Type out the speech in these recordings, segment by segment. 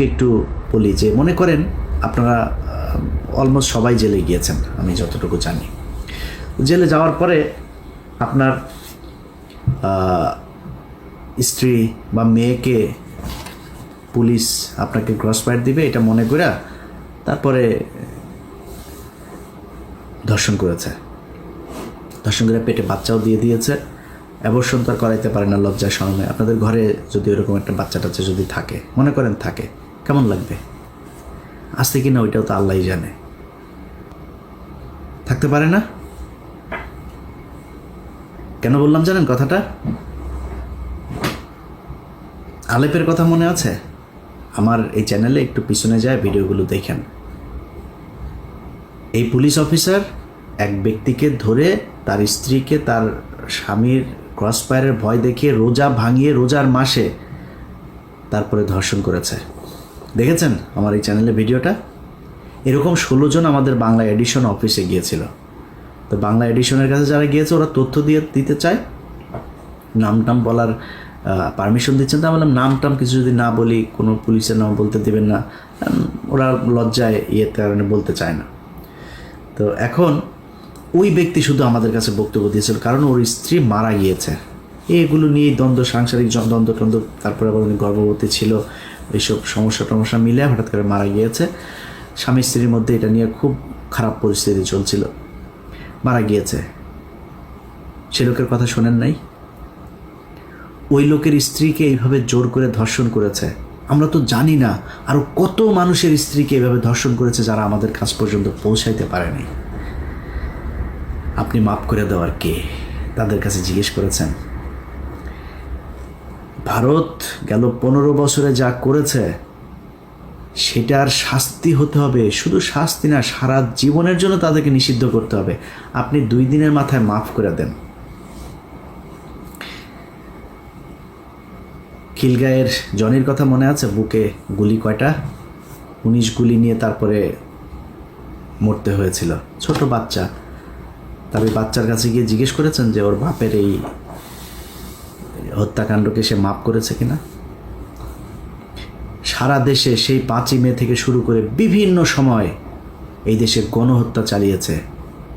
সম্পর্কে একটু বলি যে, মনে করেন আপনারা অলমোস্ট সবাই জেলে গিয়েছেন, আমি যতটুকু জানি। জেলে যাওয়ার পরে আপনার স্ত্রী বা মেয়েকে পুলিশ আপনাকে ক্রস ফায়ার দিবে, এটা মনে করে তারপরে ধর্ষণ করেছে। ধর্ষণ করে পেটে বাচ্চাও দিয়ে দিয়েছে। অ্যাবর্ষণ তো আর করাইতে পারে না লজ্জায় শরমে আপনাদের ঘরে যদি ওরকম একটা বাচ্চা টাচ্চা যদি থাকে, মনে করেন থাকে কেমন লাগবে? আসতে কি না ওইটাও তো আল্লাহই জানে। থাকতে পারে না? কেন বললাম জানেন কথাটা? আলেপের কথা মনে আছে? আমার এই চ্যানেলে একটু পিছনে যায়, ভিডিওগুলো দেখেন। এই পুলিশ অফিসার এক ব্যক্তিকে ধরে তার স্ত্রীকে তার স্বামীর ক্রসফায়ারের ভয় দেখিয়ে রোজা ভাঙিয়ে রোজার মাসে তারপরে ধর্ষণ করেছে। দেখেছেন আমার এই চ্যানেলে ভিডিওটা? এরকম ষোলো জন আমাদের বাংলা এডিশন অফিসে গিয়েছিল। তো বাংলা এডিশনের কাছে যারা গিয়েছে, ওরা তথ্য দিয়ে দিতে চায়। নাম টাম বলার পারমিশন দিচ্ছেন। তো আমি বললাম, নাম টাম কিছু যদি না বলি, কোনো পুলিশের নাম বলতে দেবেন না। ওরা লজ্জায় ইয়েতে কারণে বলতে চায় না। তো এখন ওই ব্যক্তি শুধু আমাদের কাছে বক্তব্য দিয়েছিল, কারণ ওর স্ত্রী মারা গিয়েছে। এগুলো নিয়ে দ্বন্দ্ব, সাংসারিক দ্বন্দ্ব টন্দ্ব তারপরে আবার উনি গর্ভবতী ছিল। এইসব সমস্যা টমস্যা মিলে হঠাৎ করে মারা গিয়েছে। স্বামী স্ত্রীর মধ্যে এটা নিয়ে খুব খারাপ পরিস্থিতি চলছিল। মারা গিয়েছে। সে লোকের কথা শোনেন নাই। ওই লোকের স্ত্রীকে এইভাবে জোর করে ধর্ষণ করেছে। আমরা তো জানি না আরও কত মানুষের স্ত্রীকে এভাবে ধর্ষণ করেছে যারা আমাদের কাছ পর্যন্ত পৌঁছাইতে পারেনি আপনি মাফ করে দেওয়ার কে তাদের কাছে জিজ্ঞেস করেছেন? ভারত গেল পনেরো বছরে যা করেছে, সেটার শাস্তি হতে হবে। শুধু শাস্তি না, সারা জীবনের জন্য তাদেরকে নিষিদ্ধ করতে হবে। আপনি দুই দিনের মাথায় মাফ করে দেন। খিলগাঁয়ের জনির কথা মনে আছে? বুকে গুলি কয়টা? উনিশ গুলি নিয়ে তারপরে মরতে হয়েছিল। ছোট বাচ্চা। তবে বাচ্চার কাছে গিয়ে জিজ্ঞেস করেছেন যে, ওর বাপের এই হত্যাকাণ্ডকে সে মাপ করেছে কিনা? সারা দেশে সেই পাঁচই মে থেকে শুরু করে বিভিন্ন সময় এই দেশে গণহত্যা চালিয়েছে।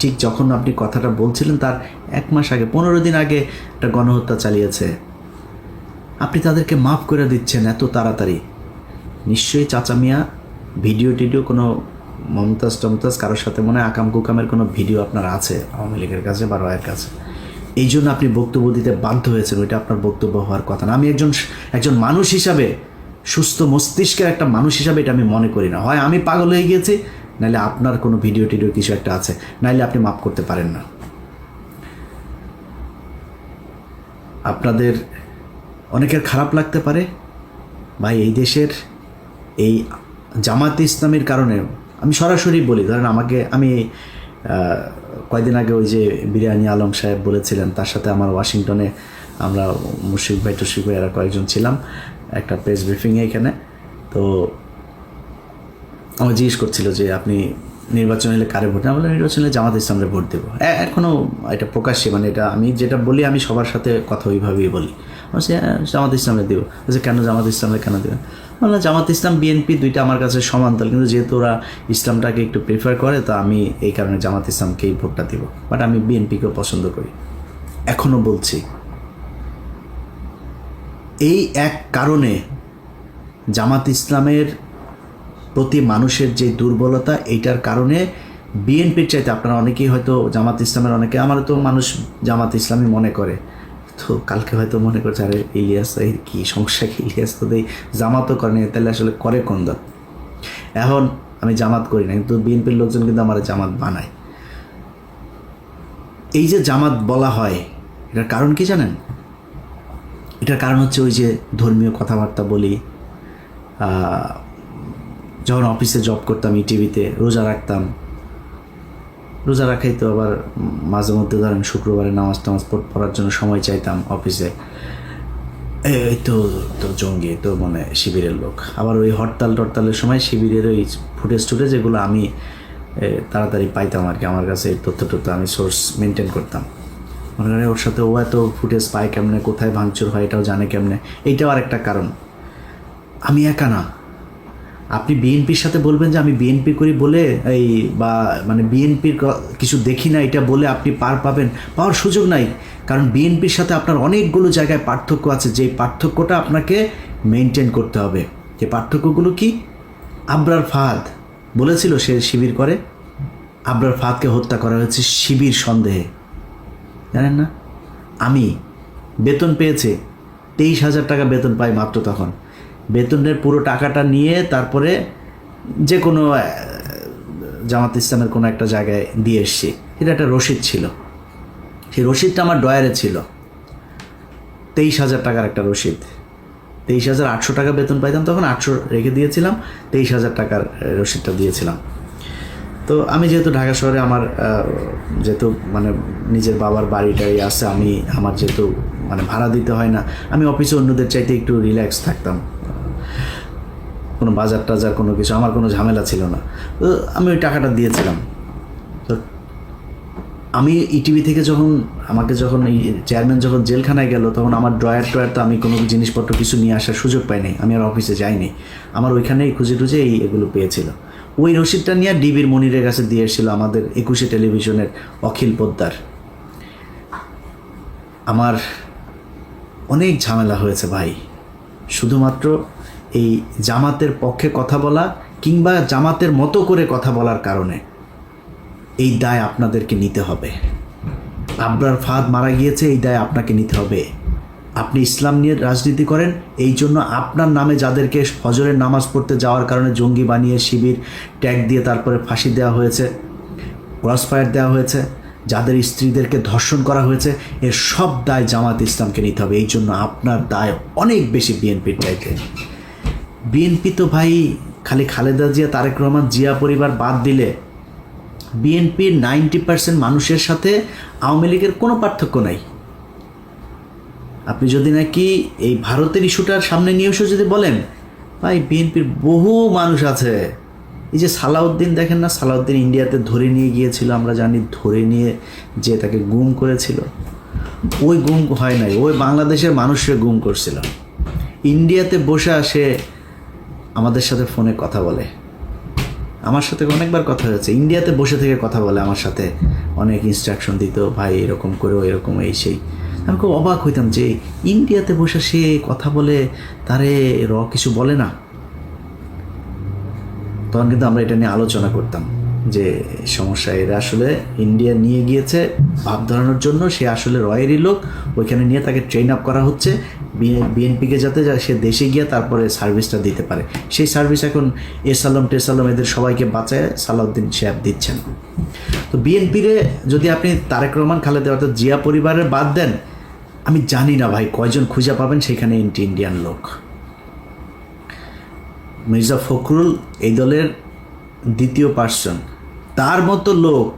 ঠিক যখন আপনি কথাটা বলছিলেন তার এক মাস আগে, পনেরো দিন আগে একটা গণহত্যা চালিয়েছে। আপনি তাদেরকে মাফ করে দিচ্ছেন এত তাড়াতাড়ি। নিশ্চয়ই চাচা মিয়া ভিডিও টিডিও কোনো মমতাজ টমতাজ কারোর সাথে মনে হয় আকাম কুকামের কোনো ভিডিও আপনার আছে আওয়ামী লীগের কাছে বা রয়ের কাছে? এই জন্য আপনি বক্তব্য দিতে বাধ্য হয়েছেন, ওইটা আপনার বক্তব্য হওয়ার কথা না। আমি একজন একজন মানুষ হিসাবে, সুস্থ মস্তিষ্কের একটা মানুষ হিসাবে এটা আমি মনে করি না। হয় আমি পাগল হয়ে গিয়েছি, নাহলে আপনার কোনো ভিডিও টিডিও কিছু একটা আছে, নাহলে আপনি মাফ করতে পারেন না। আপনাদের অনেকের খারাপ লাগতে পারে ভাই এই দেশের এই জামাত ইসলামের কারণে, আমি সরাসরি বলি, ধরেন আমাকে, আমি কয়দিন আগে ওই যে বিরিয়ানি আলম সাহেব বলেছিলেন, তার সাথে আমার ওয়াশিংটনে আমরা মুশিক ভাই টুশিক ভাই এরা কয়েকজন ছিলাম, একটা প্রেস ব্রিফিংয়ে এখানে। তো আমার জিজ্ঞেস করছিল যে আপনি নির্বাচন হলে কারে ভোট বললাম নির্বাচন হলে জামাত ইসলামের ভোট দেবো। এখনও এটা প্রকাশ্যে মানে এটা আমি যেটা বলি আমি সবার সাথে কথা ওইভাবেই বলি। বলছি, হ্যাঁ, জামাত ইসলামের দেবো। বলছে কেন জামাত ইসলামের কেন দেবে বললাম জামাত ইসলাম বিএনপি দুইটা আমার কাছে সমান্তরাল কিন্তু যেহেতু ওরা ইসলামটাকে একটু প্রেফার করে তো আমি এই কারণে জামাত ইসলামকেই ভোটটা দেবো। বাট আমি বিএনপিকেও পছন্দ করি। এখনও বলছি এই এক কারণে জামাত ইসলামের প্রতি মানুষের যে দুর্বলতা, এইটার কারণে বিএনপির চাইতে আপনারা অনেকেই হয়তো জামাত ইসলামের অনেকে আমার তো মানুষ জামাত ইসলামই মনে করে। তো কালকে হয়তো মনে করছে, আরে ইলিয়াস কী সমস্যা কি ইলিয়াস? তো জামাতও করেনি তাহলে আসলে করে কোন দল? এখন আমি জামাত করি না কিন্তু বিএনপির লোকজন কিন্তু আমার জামাত বানায়। এই যে জামাত বলা হয়, এটার কারণ কি জানেন? এটার কারণ হচ্ছে ওই যে ধর্মীয় কথাবার্তা বলি যখন অফিসে জব করতাম ইটিভিতে রোজা রাখতাম। রোজা রাখাই তো আবার মাঝে মধ্যে ধরেন শুক্রবারে নামাজ টামাজ পড়- পড়ার জন্য সময় চাইতাম অফিসে এই তো তো জঙ্গি তো মানে শিবিরের লোক। আবার ওই হরতাল টরতালের সময় শিবিরের ওই ফুটেজ টুটেজ এগুলো আমি তাড়াতাড়ি পাইতাম আর কি। আমার কাছে এই তথ্য টথ্য আমি সোর্স মেনটেন করতাম। মনে করেন ওর সাথে ও এত ফুটেজ পায় কেমনে, কোথায় ভাঙচুর হয় এটাও জানে কেমনে। এইটাও আর একটা কারণ। আমি একা না। আপনি বিএনপির সাথে বলবেন যে আমি বিএনপি করি বলে এই বা মানে বিএনপির কিছু দেখি না, এটা বলে আপনি পার পাবেন, পাওয়ার সুযোগ নাই। কারণ বিএনপির সাথে আপনার অনেকগুলো জায়গায় পার্থক্য আছে, যেই পার্থক্যটা আপনাকে মেনটেন করতে হবে। যে পার্থক্যগুলো কি? আবরার ফাহাদ বলেছিল সে শিবির করে, আবরার ফাহাদকে হত্যা করা হয়েছে শিবির সন্দেহে। জানেন না? আমি বেতন পেয়েছে, তেইশ হাজার টাকা বেতন পাই মাত্র তখন। বেতনের পুরো টাকাটা নিয়ে তারপরে যে কোনো জামাত ইসলামের কোনো একটা জায়গায় দিয়ে এসছি। এটা একটা রসিদ ছিল। সেই রসিদটা আমার ডয়ারে ছিল। তেইশ হাজার টাকার একটা রসিদ। তেইশ হাজার আটশো টাকা বেতন পাইতাম তখন, আটশো রেখে দিয়েছিলাম, তেইশ হাজার টাকার রসিদটা দিয়েছিলাম। তো আমি যেহেতু ঢাকা শহরে আমার যেহেতু মানে নিজের বাবার বাড়িটাই আছে, আমি আমার যেহেতু মানে ভাড়া দিতে হয় না, আমি অফিসে অন্যদের চাইতে একটু রিল্যাক্স থাকতাম। কোনো বাজার টাজার, কোনো কিছু, আমার কোনো ঝামেলা ছিল না। তো আমি ওই টাকাটা দিয়েছিলাম। তো আমি ইটিভি থেকে যখন, আমাকে যখন এই চেয়ারম্যান যখন জেলখানায় গেল, তখন আমার ড্রয়ার, ট্রয়ার তো আমি কোনো জিনিসপত্র কিছু নিয়ে আসার সুযোগ পাইনি আমি আর অফিসে যাইনি। আমার ওইখানেই খুঁজে টুজে এই এগুলো পেয়েছিল। ওই রসিদটা নিয়ে ডিবির মনিরের কাছে দিয়ে এসেছিল আমাদের একুশে টেলিভিশনের অখিল পোদ্দার। আমার অনেক ঝামেলা হয়েছে ভাই। শুধুমাত্র এই জামাতের পক্ষে কথা বলা কিংবা জামাতের মতো করে কথা বলার কারণে এই দায় আপনাদেরকে নিতে হবে। আবরার ফাদ মারা গিয়েছে, এই দায় আপনাকে নিতে হবে। আপনি ইসলাম নিয়ে রাজনীতি করেন, এই জন্য আপনার নামে যাদেরকে ফজরের নামাজ পড়তে যাওয়ার কারণে জঙ্গি বানিয়ে শিবির ট্যাগ দিয়ে তারপরে ফাঁসি দেওয়া হয়েছে, ক্রস ফায়ার দেওয়া হয়েছে, যাদের স্ত্রীদেরকে ধর্ষণ করা হয়েছে, এর সব দায় জামাত ইসলামকে নিতে হবে। এই জন্য আপনার দায় অনেক বেশি বিএনপির চাইতে বিএনপি তো ভাই, খালি খালেদা জিয়া, তারেক রহমান, জিয়া পরিবার বাদ দিলে বিএনপির নাইনটি পার্সেন্ট মানুষের সাথে আওয়ামী লীগের কোনো পার্থক্য নাই। আপনি যদি নাকি এই ভারতের ইস্যুটার সামনে নিয়ে এসে যদি বলেন, ভাই, বিএনপির বহু মানুষ আছে। এই যে সালাউদ্দিন, দেখেন না, সালাউদ্দিন ইন্ডিয়াতে ধরে নিয়ে গিয়েছিল, আমরা জানি ধরে নিয়ে যে তাকে গুম করেছিল। ওই গুম হয় নাই, ওই বাংলাদেশের মানুষকে গুম করছিল। ইন্ডিয়াতে বসে সে আমাদের সাথে ফোনে কথা বলে। আমার সাথে অনেকবার কথা হয়েছে। ইন্ডিয়াতে বসে থেকে কথা বলে আমার সাথে। অনেক ইনস্ট্রাকশন দিত, ভাই, এরকম করো এরকম এই সেই। আমি খুব অবাক হইতাম যে ইন্ডিয়াতে বসে সে কথা বলে তারে র কিছু বলে না। তখন কিন্তু আমরা এটা নিয়ে আলোচনা করতাম যে সমস্যা, এরা আসলে ইন্ডিয়া নিয়ে গিয়েছে। ভাব ধরানোর জন্য সে আসলে রয়েরই লোক। ওইখানে নিয়ে তাকে ট্রেন আপ করা হচ্ছে। বিএনপিকে যাতে সে দেশে গিয়ে তারপরে সার্ভিসটা দিতে পারে। সেই সার্ভিস এখন এসালম টেসালম এদের সবাইকে বাঁচায়, সালাউদ্দিন সাহেব দিচ্ছেন। তো বিএনপিরে যদি আপনি তারেক রহমান, খালেদা অর্থাৎ জিয়া পরিবারের বাদ দেন, আমি জানি না ভাই কয়জন খুঁজে পাবেন সেখানে ইন্টি ইন্ডিয়ান লোক। মির্জা ফখরুল এই দলের দ্বিতীয় পার্সন তার মতো লোক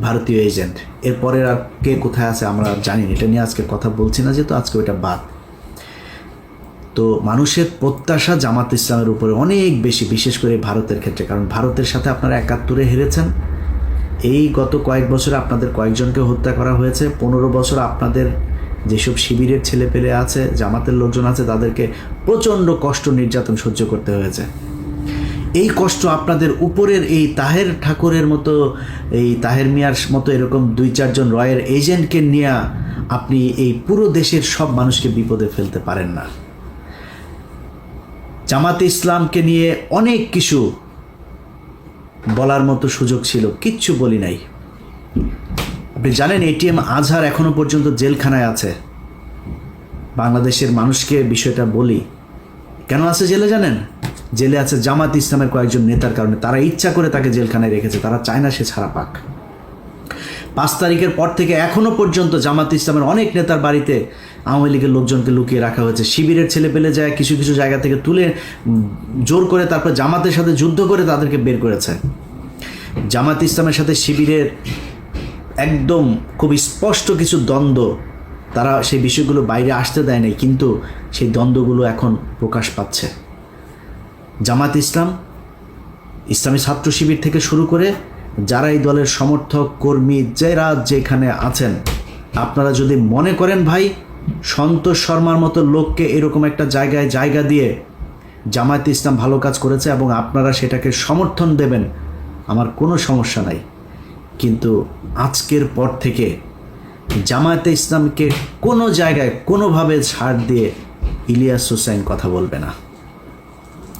ভারতীয় এজেন্ট। এরপরে আর কে কোথায় আছে আমরা জানি না। এটা নিয়ে আজকে কথা বলছি না, যেহেতু আজকে ওইটা বাদ। তো মানুষের প্রত্যাশা জামাত ইসলামের উপরে অনেক বেশি, বিশেষ করে ভারতের ক্ষেত্রে। কারণ ভারতের সাথে আপনারা একাত্তরে হেরেছেন। এই গত কয়েক বছরে আপনাদের কয়েকজনকে হত্যা করা হয়েছে। পনেরো বছর আপনাদের যেসব শিবিরের ছেলে পেলে আছে, জামাতের লোকজন আছে, তাদেরকে প্রচণ্ড কষ্ট নির্যাতন সহ্য করতে হয়েছে। এই কষ্ট আপনাদের উপরের এই তাহের ঠাকুরের মতো, এই তাহের মিয়ার মতো এরকম দুই চারজন রয়ের এজেন্টকে নিয়ে আপনি এই পুরো দেশের সব মানুষকে বিপদে ফেলতে পারেন না। জামাতে ইসলামকে নিয়ে অনেক কিছু বলার মতো সুযোগ ছিল, কিচ্ছু বলি নাই। আপনি জানেন এটিএম আজহার এখনও পর্যন্ত জেলখানায় আছে। বাংলাদেশের মানুষকে বিষয়টা বলি। কেন আছে জেলে জানেন? জেলে আছে জামাত ইসলামের কয়েকজন নেতার কারণে তারা ইচ্ছা করে তাকে জেলখানায় রেখেছে, তারা চায় না সে ছাড়া পাক। পাঁচ তারিখের পর থেকে এখনও পর্যন্ত জামাত ইসলামের অনেক নেতার বাড়িতে আওয়ামী লীগের লোকজনকে লুকিয়ে রাখা হয়েছে। শিবিরের ছেলে পেলে যায়, কিছু কিছু জায়গা থেকে তুলে জোর করে তারপর জামাতের সাথে যুদ্ধ করে তাদেরকে বের করেছে। জামাত ইসলামের সাথে শিবিরের একদম খুব স্পষ্ট কিছু দ্বন্দ্ব, তারা সেই বিষয়গুলো বাইরে আসতে দেয় নাই, কিন্তু সেই দ্বন্দ্বগুলো এখন প্রকাশ পাচ্ছে। জামাত ইসলাম, ইসলামী ছাত্র শিবির থেকে শুরু করে যারা এই দলের সমর্থক, কর্মী যারা যেখানে আছেন, আপনারা যদি মনে করেন ভাই, সন্তোষ শর্মার মতো লোককে এরকম একটা জায়গায় জায়গা দিয়ে জামায়াতে ইসলাম ভালো কাজ করেছে এবং আপনারা সেটাকে সমর্থন দেবেন, আমার কোনো সমস্যা নাই। কিন্তু আজকের পর থেকে জামায়াতে ইসলামকে কোনো জায়গায় কোনোভাবে ছাড় দিয়ে ইলিয়াস হোসেন কথা বলবে না।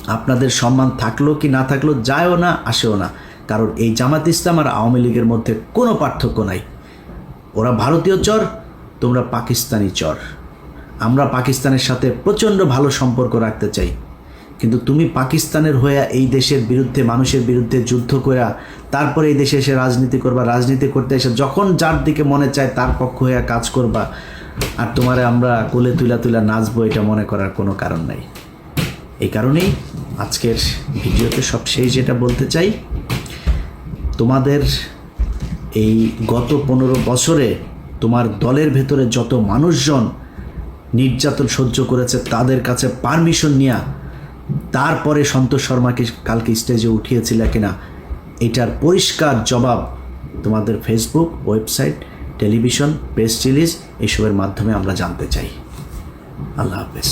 আপনাদের সম্মান থাকল কি না থাকল যায়ও না, আসেও না। কারণ এই জামাত ইসলাম আর আওয়ামী লীগের মধ্যে কোনো পার্থক্য নাই। ওরা ভারতীয় চর, তোমরা পাকিস্তানি চর। আমরা পাকিস্তানের সাথে প্রচণ্ড ভালো সম্পর্ক রাখতে চাই। কিন্তু তুমি পাকিস্তানের হয়ে এই দেশের বিরুদ্ধে, মানুষের বিরুদ্ধে যুদ্ধ করা তারপরে এই দেশে এসে রাজনীতি করবা, রাজনীতি করতে এসে যখন যার দিকে মনে চায় তার পক্ষ হয়ে কাজ করবা, আর তোমারে আমরা কোলে তুলা তুলা নাচবো, এটা মনে করার কোনো কারণ নাই। এই কারণেই আজকের ভিডিওতে সব শেষ যেটা বলতে চাই, তোমাদের এই গত পনেরো বছরে তোমার দলের ভেতরে যত মানুষজন নির্যাতন সহ্য করেছে, তাদের কাছে পারমিশন নিয়া তারপরে সন্তোষ শর্মাকে কালকে স্টেজে উঠিয়েছিল কিনা, এটার পরিষ্কার জবাব তোমাদের Facebook website television press release এসবের মাধ্যমে আমরা জানতে চাই। আল্লাহ হাফেজ।